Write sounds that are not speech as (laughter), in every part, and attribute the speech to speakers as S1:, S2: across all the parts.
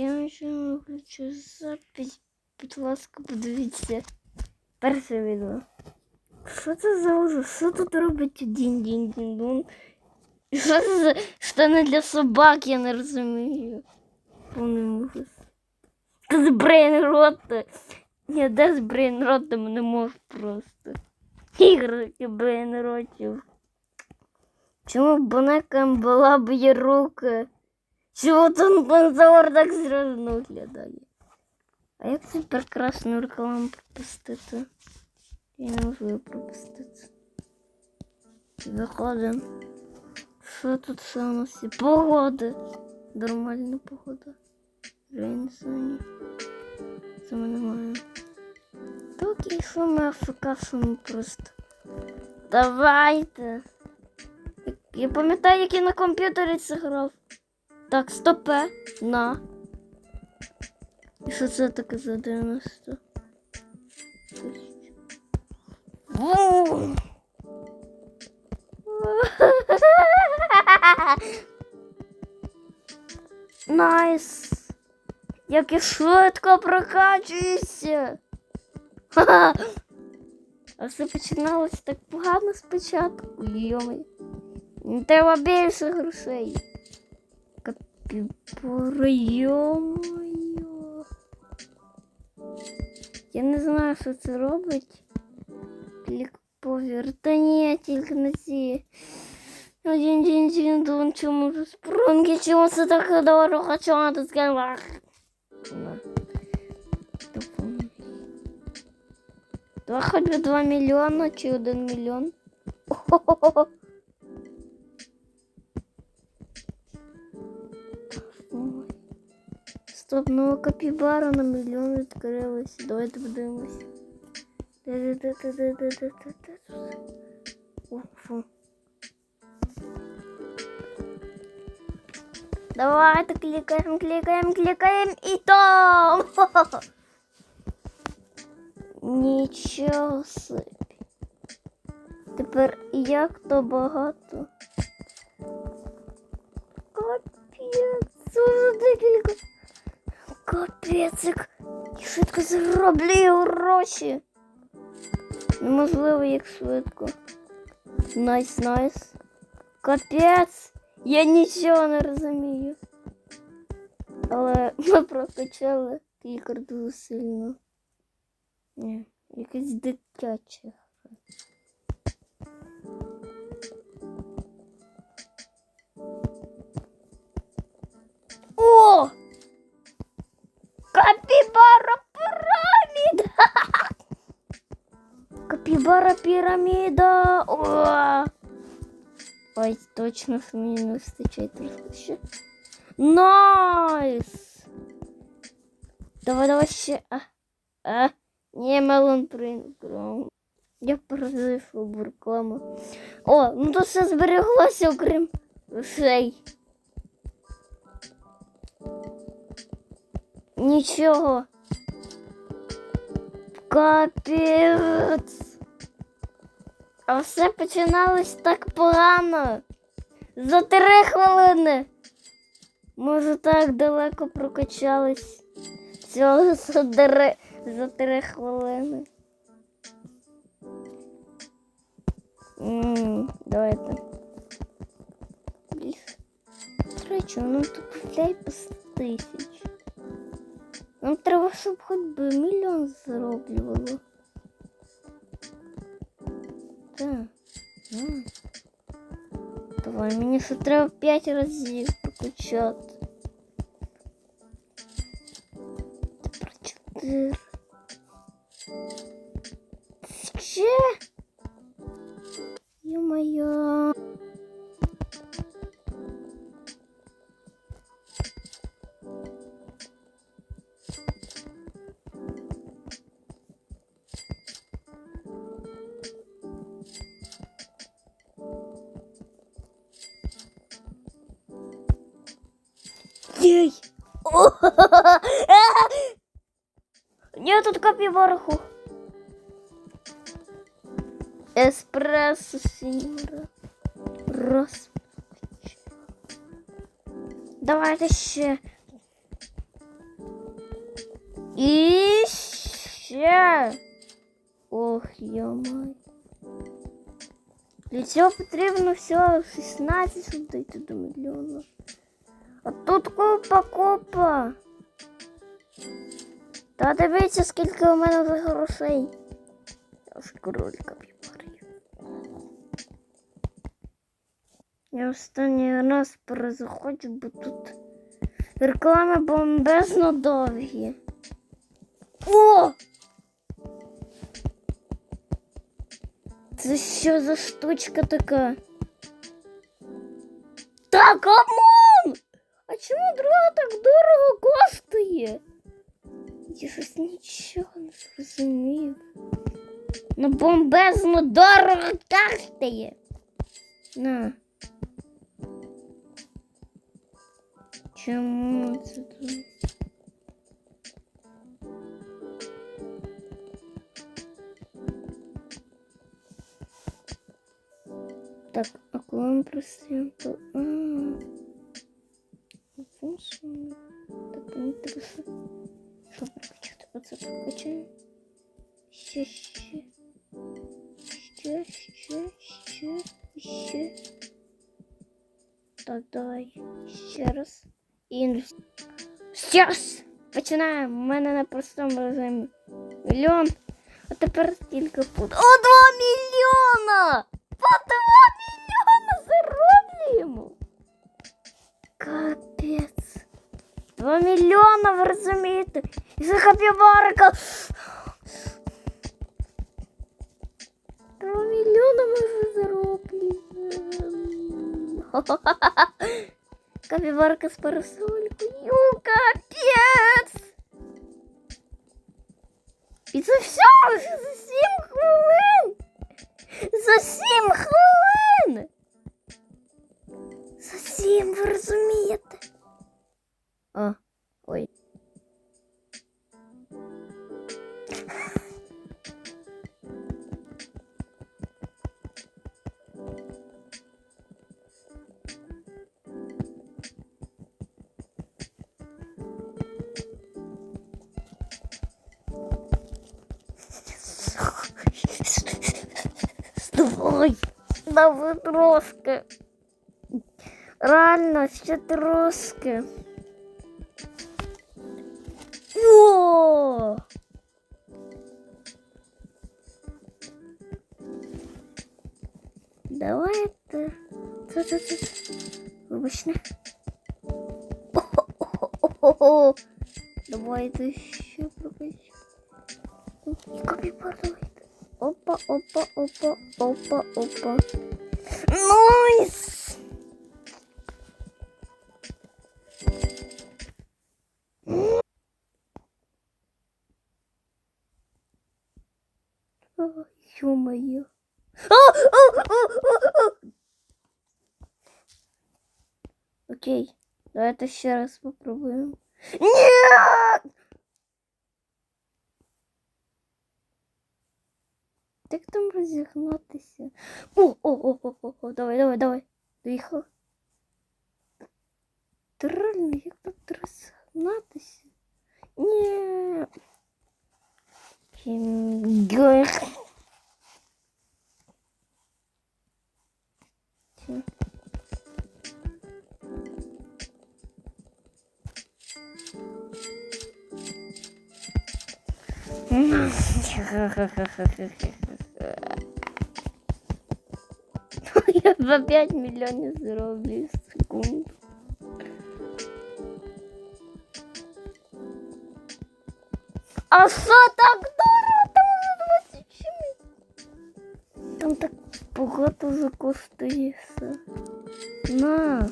S1: Я ще виключу запись. Будь ласка, подивіться. Перше відео. Що це за ужас? Що тут робить дінь дінь дінь дун? Що це за штани для собак, я не розумію. Повний ужас. З брейнрота. Ні, де з брейнротом не можу просто. Іграшки брейнротів. Чому бонекам була б є руки? Чого там бензор так зразу виглядає? А як цю прекрасну рекламу пропустити? Я не можу її пропустити. Виходимо. Що тут все у нас? Погода. Нормальна погода. Рейнсоні. Цього немає. Так і що ми афікасимо просто. Давайте. Я пам'ятаю, як я на комп'ютері це грав. Так, стопе. На. І що це таке за 90? Найс! Як я швидко прокачуюся! Ха-ха! А все починалось так погано спочатку. Йомай. Треба більше грошей. Капібора, йомайо. Я не знаю, що це робить. Клік повір. Та ні, тільки на ці. Один день день дун, чому ж спрунги, чому це так дорого, чому ти сказала? Два хоч би 2 мільйона чи 1 мільйон. Ой. Стоп, ну капібара на мільйон відкрилась. Давайте подивимось. Де-де-де-де-де-де-де-де. О, фу. Давайте кликаем, кликаем, кликаем и там. (laughs) Нічого собі. Тепер як то багато. Капець, уже декілька. Капець, як швидко зароблюю гроші. Неможливо, як швидко. Найс, найс. Капець. Я нічого не розумію. Але (laughs) ми прокачали дуже сильно. Ні, якась дитяча. Капібара піраміда! О! Ой, точно що мені не вистачає трошки ще. Найс! Давай, давай ще. А, а, не, мелон принкром. Я перезайшов рекламу. О, ну то все збереглося, окрім грошей. Нічого. Капець. А все починалось так погано. За три хвилини. Може так далеко прокачались. Цього за три, за три хвилини. М, давайте. Тречу, ну тут по тисяч. Нам треба, щоб хоч би мільйон зароблювало. Давай, мені ще треба 5 разів покачати. Тепер 4. Ще? Ё-моё. Ей! О! (laughs) Ні, тут капібараху. Еспресо сіньора. Раз. Давайте ще. І ще. Ох, йомай. Для цього потрібно всього 16, щоб дійти до мільйона. А тут купа купа. Та дивіться, скільки у мене вже грошей. Я ж король капібарів. Я останній раз перезаходжу, бо тут реклами бомбезно довгі. О! Це що за штучка така? Так, камон! А чому друга так дорого коштує? Я щось нічого не зрозумів. Ну бомбезно дорого коштує. На. Чому це тут? Так, а коли ми просимо, то... А, прокачати? Оце прокачаємо. Ще, ще. Ще, ще, ще, ще. Так, давай. Ще раз. І... Щас! Починаємо. У мене на простому режимі мільйон. А тепер тільки пут. О, два мільйона! По два мільйона зароблюємо! Капець. Два мільйона, ви розумієте? І за капібарка. Два мільйона ми вже зароблюємо. (laughs) Капібарка з парасолькою. Капець! І це все вже за сім хвилин! За сім хвилин! За сім, ви розумієте? А, ой. Давай, давай трошки. Реально, ще трошки. О! Давайте. Це, це, це. Вибачте. О-хо-хо-хо-хо. Давайте ще прокачу. І копіпар давайте. Опа, опа, опа, опа, опа. Найс! Ё-моё. А, а, а, а, а. Окей, давайте ще раз попробуємо. Нет! Як там розігнатися? О, о, о, о, о, о, давай, давай, давай. Доїхав. Ти реально, як тут Я за 5 мільйонів зроблю в секунду. А що так дорого? Там уже 20 чимось. Там так багато вже коштує все. На.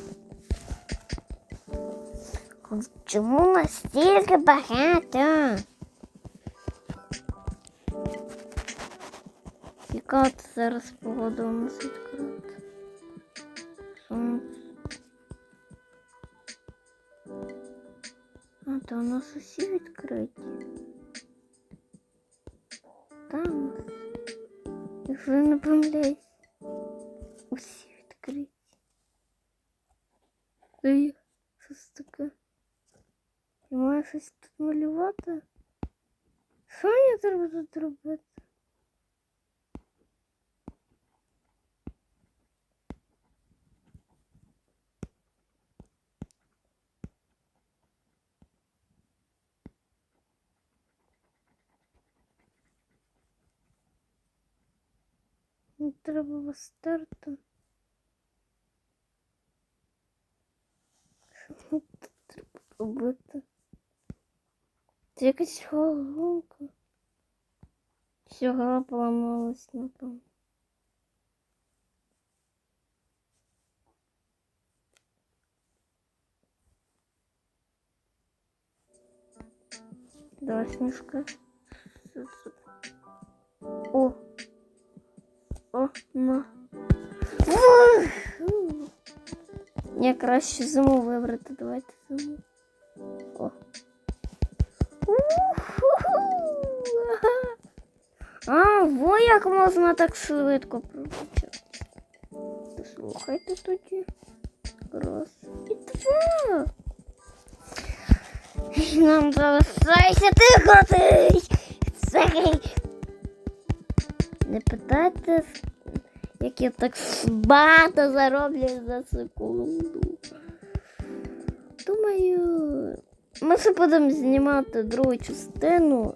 S1: Чому настільки багато? Яка от зараз погода у нас відкрита? Сонце. А, то у нас усі відкриті. Там. Якщо я не помиляюсь. Усі відкриті. Ой, що це таке? Я маю щось тут малювати? Що мені треба тут робити? Не треба востерти. Що мені тут треба робити? Це якась. Все, голова поламалась, напевно. Давай, Снежка. Що? О! О, на. Ух! Ні, краще зиму вибрати. Давайте зиму. О. Уху! Ага. А, во як можна так швидко прокачати. Слухайте тоді. Раз і два. Нам залишається тихати. я так багато зароблю за секунду. Думаю, ми ще будемо знімати другу частину.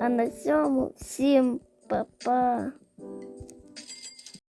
S1: А на цьому всім па-па.